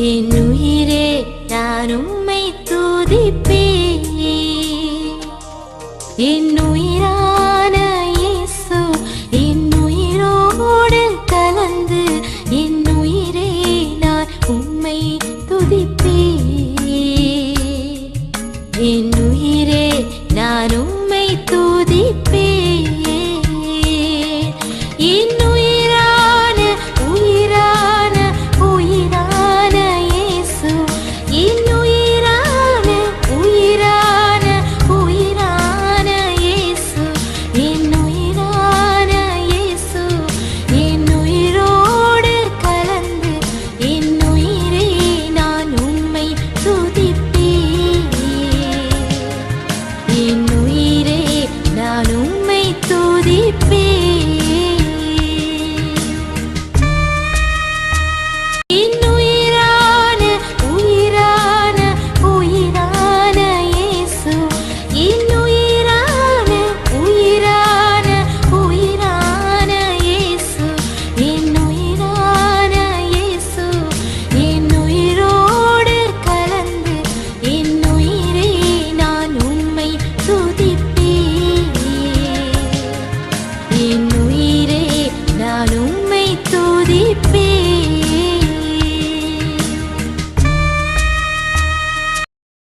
என் உயிரே நான் உம்மை துதிப்பே என் உயிரான இயேசு என் உயிரோடு கலந்து என் உயிரே நான் உம்மை துதிப்பே என் நான் உம்மை துதிப்பே दीपे